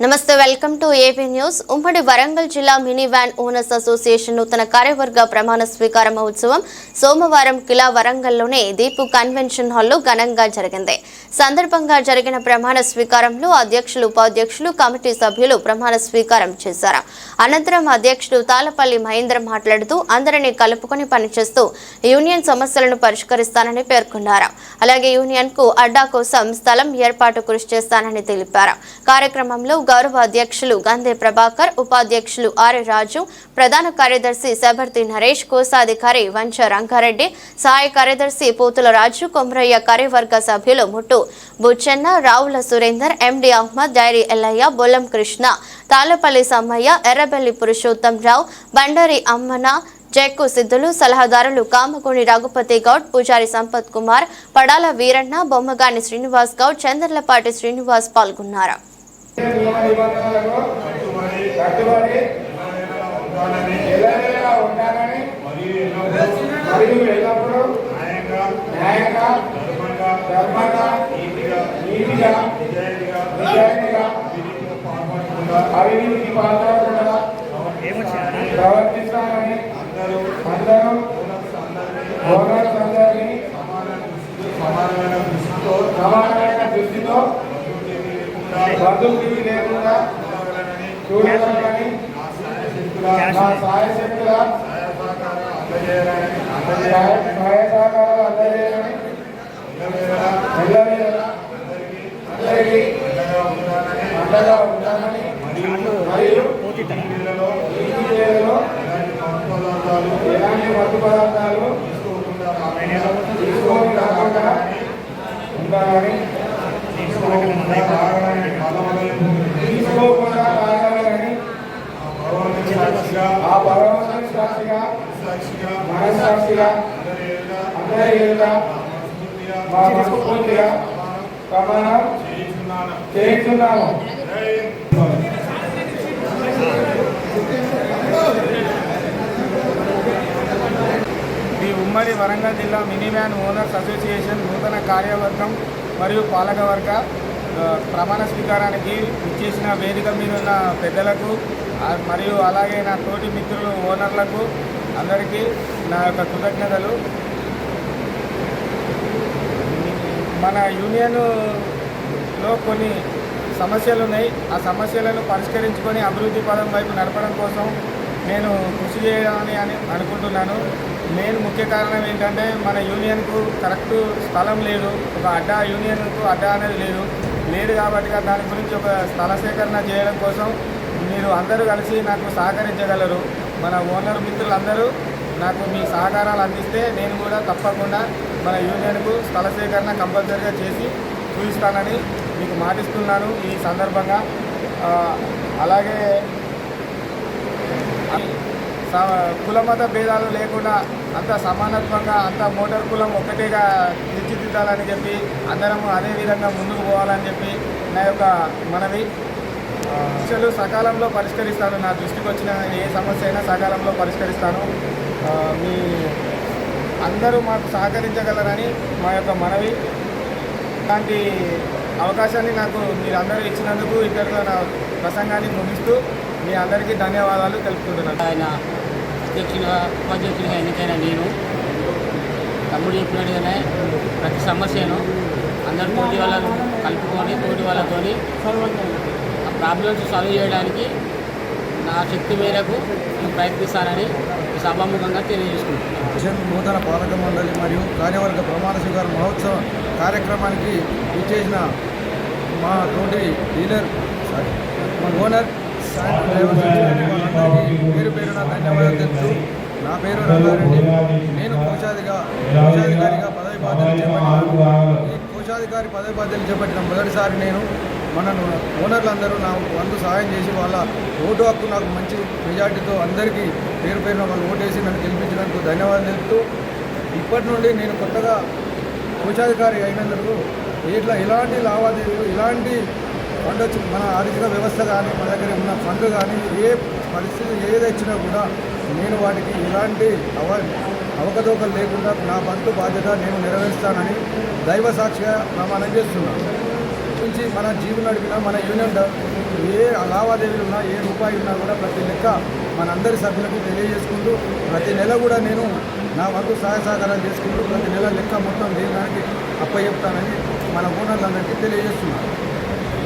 నమస్తే welcome to AP news. ఉమ్మడి వరంగల్ జిల్లా మినీ వ్యాన్ ఓనర్స్ అసోసియేషన్ నూతన కార్యవర్గ ప్రమాణ స్వీకార మహోత్సవం సోమవారం కిలా వరంగల్లోని దీపు కన్వెన్షన్ హాల్లో ఘనంగా జరిగింది. సందర్భంగా జరిగిన ప్రమాణ స్వీకారంలో అధ్యక్షులు ఉపాధ్యక్షులు కమిటీ సభ్యులు ప్రమాణ స్వీకారం చేశారు. అనంతరం అధ్యక్షుడు తాలపల్లి మహేంద్ర మాట్లాడుతూ అందరినీ కలుపుకొని పనిచేస్తూ యూనియన్ సమస్యలను పరిష్కరిస్తానని పేర్కొన్నారు. అలాగే యూనియన్కు అడ్డా కోసం స్థలం ఏర్పాటు కృషి చేస్తానని తెలిపారు. కార్యక్రమంలో గౌరవ అధ్యక్షులు గంధే ప్రభాకర్ ఉపాధ్యక్షులు ఆర్ రాజు ప్రధాన కార్యదర్శి శబర్తి నరేష్ కోశాధికారి వంచ రంగారెడ్డి సహాయ కార్యదర్శి పోతుల రాజు కొమరయ్య కార్యవర్గ సభ్యులు ముట్టు బుచ్చన్న రావుల సురేందర్ ఎండి అహ్మద్ డైరీ ఎల్లయ్య బొల్లం కృష్ణ తాళపల్లి సమ్మయ్య ఎర్రబెల్లి పురుషోత్తం రావు బండారి అమ్మన జైకు సిద్ధులు సలహాదారులు కామకోణి రఘుపతి గౌడ్ పూజారి సంపత్ కుమార్ పడాల వీరన్న బొమ్మగాని శ్రీనివాస్ గౌడ్ చంద్రలపాటి శ్రీనివాస్ పాల్గొన్నారు. నియమ నిబంధనలకు కట్టుబడి ఎల్లవేళలా ఉండాలని మరియు ఎల్లప్పుడూ న్యాయంగా ధర్మంగా నీతిగా నిజాయితీగా అవినీతికి పాల్పడకుండా ప్రవర్తిస్తానని అందరూ ఓనర్స్ అందరినీ సమానమైన దృష్టితో బంధువుకి లేకుండా చూడగలగని నా సహాయ శక్తుల సహాయ సహకారాలు అందజేయాలని అందరికీ అండగా ఉంటానని మరియు ఎలాంటి మత్తు పదార్థాలు తీసుకొని రాకుండా ఉండాలని తీసుకోకుండా తాగాలని ఆ భగవంతుని సాక్షిగా మనస్సాక్షిగా అందరి ఎదుట మా మనస్ఫూర్తిగా ప్రమాణం చేస్తున్నాము ఈ ఉమ్మడి వరంగల్ జిల్లా మినీ వ్యాన్ ఓనర్స్ అసోసియేషన్ నూతన కార్యవర్గం మరియు పాలకవర్గ ప్రమాణ స్వీకారానికి ఇచ్చేసిన వేదిక మీద ఉన్న పెద్దలకు మరియు అలాగే నా తోటి మిత్రులు ఓనర్లకు అందరికీ నా యొక్క కృతజ్ఞతలు. మన యూనియన్లో కొన్ని సమస్యలు ఉన్నాయి. ఆ సమస్యలను పరిష్కరించుకొని అభివృద్ధి పదం వైపు నడపడం కోసం నేను కృషి చేయాలని అని అనుకుంటున్నాను. మెయిన్ ముఖ్య కారణం ఏంటంటే మన యూనియన్కు కరెక్ట్ స్థలం లేదు. ఒక అడ్డా యూనియన్కు అడ్డా అనేది లేదు. లేదు కాబట్టి దాని గురించి ఒక స్థల సేకరణ చేయడం కోసం మీరు అందరూ కలిసి నాకు సహకరించగలరు. మన ఓనర్ మిత్రులందరూ నాకు మీ సహకారాలు అందిస్తే నేను కూడా తప్పకుండా మన యూనియన్కు స్థల సేకరణ కంపల్సరీగా చేసి చూపిస్తానని మీకు మాటిస్తున్నాను ఈ సందర్భంగా. అలాగే కులమత భేదాలు లేకుండా అంత సమానత్వంగా అంత మోటార్ కులం ఒకటేగా తీర్చిదిద్దాలని చెప్పి అందరం అదే విధంగా ముందుకు పోవాలని చెప్పి నా యొక్క మనవి. సమస్యలు సకాలంలో పరిష్కరిస్తాను. నా దృష్టికి వచ్చిన ఏ సమస్య అయినా సకాలంలో పరిష్కరిస్తాను. మీ అందరూ మాకు సహకరించగలరని మా యొక్క మనవి. ఇలాంటి అవకాశాన్ని నాకు మీరందరూ ఇచ్చినందుకు ఇక్కడితో నా ప్రసంగాన్ని ముగిస్తూ మీ అందరికీ ధన్యవాదాలు తెలుపుకుంటున్నాను. ఆయన అధ్యక్షులుగా ఉపాధ్యక్షులుగా ఎన్నికైన నేను తమ్ముడు చెప్పినట్టుగానే ప్రతి సమస్యను అందరి తోటి వాళ్ళను కలుపుకొని తోటి వాళ్ళతోని ఆ ప్రాబ్లమ్స్ సాల్వ్ చేయడానికి నా శక్తి మేరకు నేను ప్రయత్నిస్తానని సభాముఖంగా తెలియజేసుకుంటున్నాను. నూతన పాలక మండలి మరియు కార్యవర్గ ప్రమాణ స్వీకార మహోత్సవ కార్యక్రమానికి ఇచ్చేసిన మా తోటి డీలర్ సారీ మా ఓనర్ సాయి పేరు పేరున ధన్యవాదాలు తెలుపుతూ నా పేరు రంగారెడ్డి నేను కోశాధిగా కోశాధికారిగా పదవి బాధ్యతలు చేపట్టినాను ఈ కోశాధికారి పదవి బాధ్యతలు చేపట్టిన మొదటిసారి నేను మన ఓనర్లందరూ నాకు వంతు సహాయం చేసి వాళ్ళ ఓటు హక్కు నాకు మంచి మెజార్టీతో అందరికీ పేరు పేరున వాళ్ళు ఓటేసి నన్ను గెలిపించడానికి ధన్యవాదాలు తెలుపుతూ ఇప్పటి నుండి నేను కొత్తగా కోశాధికారి అయినందుకు ఇట్లా ఇలాంటి లావాదేవీలు ఇలాంటి ఫండ్ వచ్చి మన ఆర్థిక వ్యవస్థ కానీ మన దగ్గర ఉన్న ఫండ్ కానీ ఏ పరిస్థితి ఏది వచ్చినా కూడా నేను వాటికి ఎలాంటి అవ అవకతవకలు లేకుండా నా బంతు బాధ్యత నేను నెరవేరుస్తానని దైవ సాక్షిగా ప్రమాణం చేస్తున్నాను నుంచి మన జీవులు నడిపిన మన యూనియన్ ఏ లావాదేవీలు ఉన్నా ఏ రూపాయి ఉన్నా కూడా ప్రతి లెక్క మనందరి సభ్యులకు తెలియజేసుకుంటూ ప్రతి నెల కూడా నేను నా వంతు సహాయ సహకారాలు చేసుకుంటూ ప్రతి నెల లెక్క మొత్తం దేనికి అప్పచెప్తానని మన ఓనర్లందరికీ తెలియజేస్తున్నాను